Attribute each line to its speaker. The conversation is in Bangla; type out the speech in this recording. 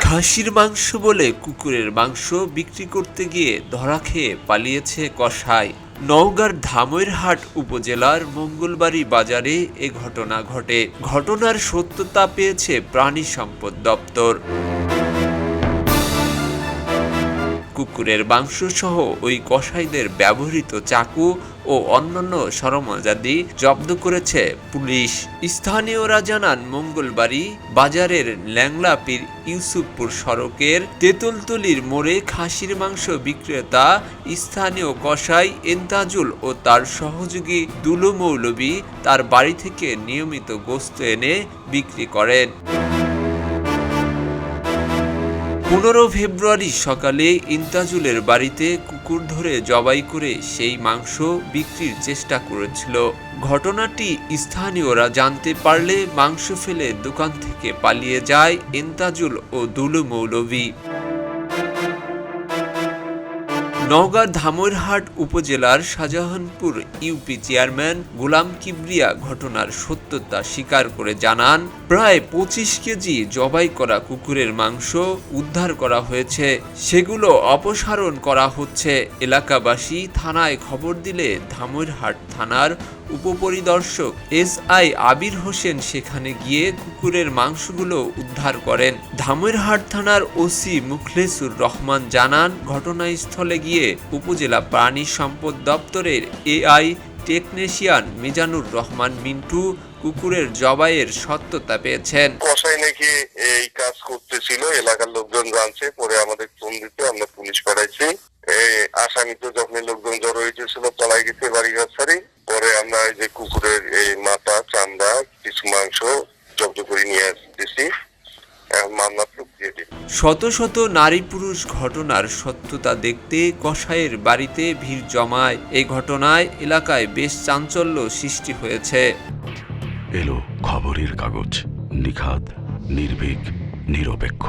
Speaker 1: খাসির মাংস বলে কুকুরের মাংস বিক্রি করতে গিয়ে ধরা খেয়ে পালিয়েছে কষাই নওগাঁর ধামইরহাট উপজেলার মঙ্গলবাড়ি বাজারে এ ঘটনা ঘটে। ঘটনার সত্যতা পেয়েছে প্রাণী সম্পদ দপ্তর। কুকুরের মাংস সহ ওই কসাইদের ব্যবহৃত চাকু ও অন্যান্য সরঞ্জাদি জব্দ করেছে পুলিশ। স্থানীয়রা জানান, মঙ্গলবারই বাজারের ল্যাংলাপির ইউসুফপুর সড়কের তেঁতুলতলির মোড়ে খাসির মাংস বিক্রেতা, স্থানীয় কসাই এন্তাজুল ও তার সহযোগী দুলু মৌলবী তার বাড়ি থেকে নিয়মিত গোস্ত এনে বিক্রি করেন। পনেরো ফেব্রুয়ারি সকালে ইন্তাজুলের বাড়িতে কুকুর ধরে জবাই করে সেই মাংস বিক্রির চেষ্টা করেছিল। ঘটনাটি স্থানীয়রা জানতে পারলে মাংস ফেলে দোকান থেকে পালিয়ে যায় ইন্তাজুল ও দুলু মৌলভী নওগাঁ ধামইরহাট উপজেলার শাহজাহানপুর ইউপি চেয়ারম্যান গোলাম কিবরিয়া ঘটনার সত্যতা স্বীকার করে জানান, প্রায় পঁচিশ কেজি জবাই করা কুকুরের মাংস উদ্ধার করা হয়েছে। সেগুলো অপসারণ করা হচ্ছে। এলাকাবাসী থানায় খবর দিলে ধামইরহাট থানার উপপরিদর্শক এস আই আবির হোসেন সেখানে গিয়ে কুকুরের মাংসগুলো উদ্ধার করেন। ধামইরহাট থানার ওসি মুখলেসুর রহমান জানান, ঘটনাস্থলে গিয়ে উপজেলা প্রাণী সম্পদ দপ্তরের এআই টেকনিশিয়ান মিজানুর রহমান মিন্টু কুকুরের জবাইয়ের সত্যতা পেয়েছেন।
Speaker 2: কসাই নাকি এই কাজ এলাকার লোকজন জানছে, পরে আমাদের ফোন দিতে আমরা পুলিশ পাঠাইছি। আসামি তো যখন লোকজন জড়ো হয়েছিল পলাই গেছে বাড়ি পরে আমরা এই যে কুকুরের এই মাথা, চামড়া, কিছু মাংস জব্দ করে নিয়ে আসতেছি। মামলা
Speaker 1: শত শত নারী পুরুষ ঘটনার সত্যতা দেখতে কসাইয়ের বাড়িতে ভিড় জমায়। এই ঘটনায় এলাকায় বেশ চাঞ্চল্য সৃষ্টি হয়েছে।
Speaker 3: এলো খবরের কাগজ নিখাত নির্ভীক, নিরপেক্ষ।